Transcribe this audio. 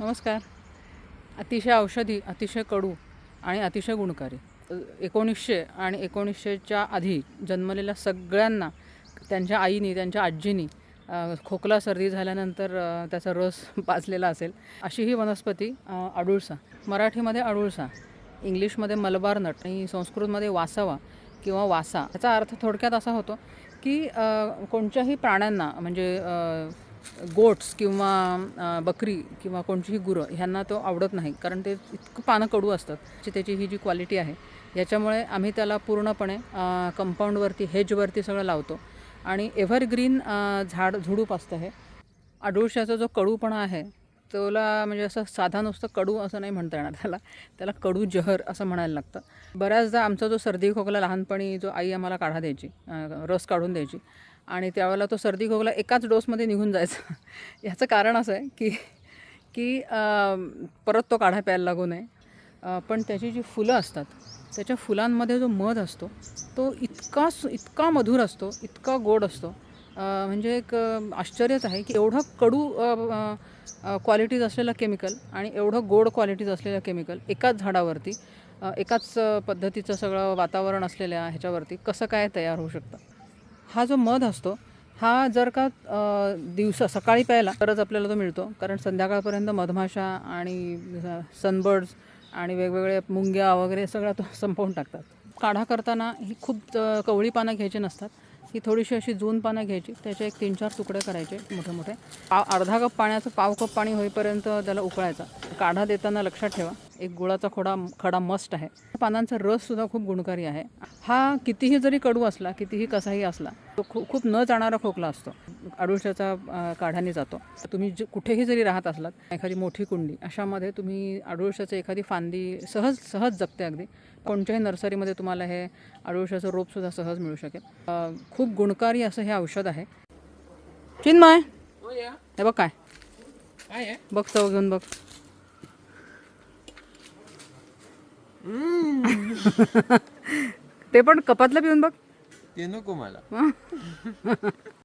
नमस्कार. अतिशय औषधी अतिशय कडू आणि अतिशय गुणकारी. एकोणीसशे आणि एकोणीसशेच्या आधी जन्मलेल्या सगळ्यांना त्यांच्या आईनी त्यांच्या आजीनी खोकला सर्दी झाल्यानंतर त्याचा रस पाजलेला असेल. अशी ही वनस्पती अडुळसा मराठीमध्ये अडुळसा इंग्लिशमध्ये मलबार नट आणि संस्कृतमध्ये वासावा किंवा वासा. याचा अर्थ थोडक्यात असा होतो की कोणत्याही प्राण्यांना म्हणजे गोट्स किंवा बकरी किंवा कोणतीही गुरं ह्यांना तो आवडत नाही. कारण ते इतकं पानं कडू असतात ची त्याची ही जी क्वालिटी आहे याच्यामुळे आम्ही त्याला पूर्णपणे कंपाऊंडवरती हेजवरती सगळं लावतो. आणि एव्हरग्रीन झाड झुडूप असतं हे. अडुळशाचा जो कडूपणा आहे त्याला म्हणजे असं साधा नुसतं कडू असं नाही म्हणता येणार त्याला. त्याला कडू जहर असं म्हणायला लागतं. बऱ्याचदा आमचा जो सर्दी खोकला लहानपणी जो आई आम्हाला काढा द्यायची रस काढून द्यायची आणि त्यावेळेला तो सर्दी खोकला एकाच डोसमध्ये निघून जायचा. ह्याचं कारण असं आहे की की परत तो काढा प्यायला लागू नये. पण त्याची जी फुलं असतात त्याच्या फुलांमध्ये जो मध असतो तो इतका सु इतका मधुर असतो इतका गोड असतो. म्हणजे एक आश्चर्यच आहे की एवढं कडू क्वालिटीज असलेलं केमिकल आणि एवढं गोड क्वालिटीज असलेलं केमिकल एकाच झाडावरती एकाच पद्धतीचं सगळं वातावरण असलेल्या ह्याच्यावरती कसं काय तयार होऊ शकतं? हा जो मध असतो हा जर का दिवसा सकाळी प्यायला तरच आपल्याला तो मिळतो. कारण संध्याकाळपर्यंत मधमाशा आणि सनबर्ड्स आणि वेगवेगळे मुंग्या वगैरे सगळ्या तो संपवून टाकतात. काढा करताना ही खूप कवळी पानं घ्यायची नसतात. ही थोडीशी अशी जून पानं घ्यायची. त्याचे एक तीन चार तुकडे करायचे मोठे मोठे. पाव अर्धा कप पाण्याचं पाव कप पाणी होईपर्यंत त्याला उकळायचा. काढा देताना लक्षात ठेवा. एक गुळाचा खोडा खडा मस्ट आहे. पानांचा रससुद्धा खूप गुणकारी आहे. हा कितीही जरी कडू असला कितीही कसाही असला तो खूप खूप न जाणारा खोकला असतो. अडुळशाचा अ, काढाने जातो. तुम्ही जे कुठेही जरी राहत असलात एखादी मोठी कुंडी अशामध्ये तुम्ही अडुळशाची एखादी फांदी सहज सहज जगते अगदी. कोणत्याही नर्सरीमध्ये तुम्हाला हे अडुळशाचं रोपसुद्धा सहज मिळू शकेल. खूप गुणकारी असं हे औषध आहे. चिन्मय हे बघ काय. बघ चव घेऊन बघ. ते पण कपातलं पिऊन बघ ते नको मला?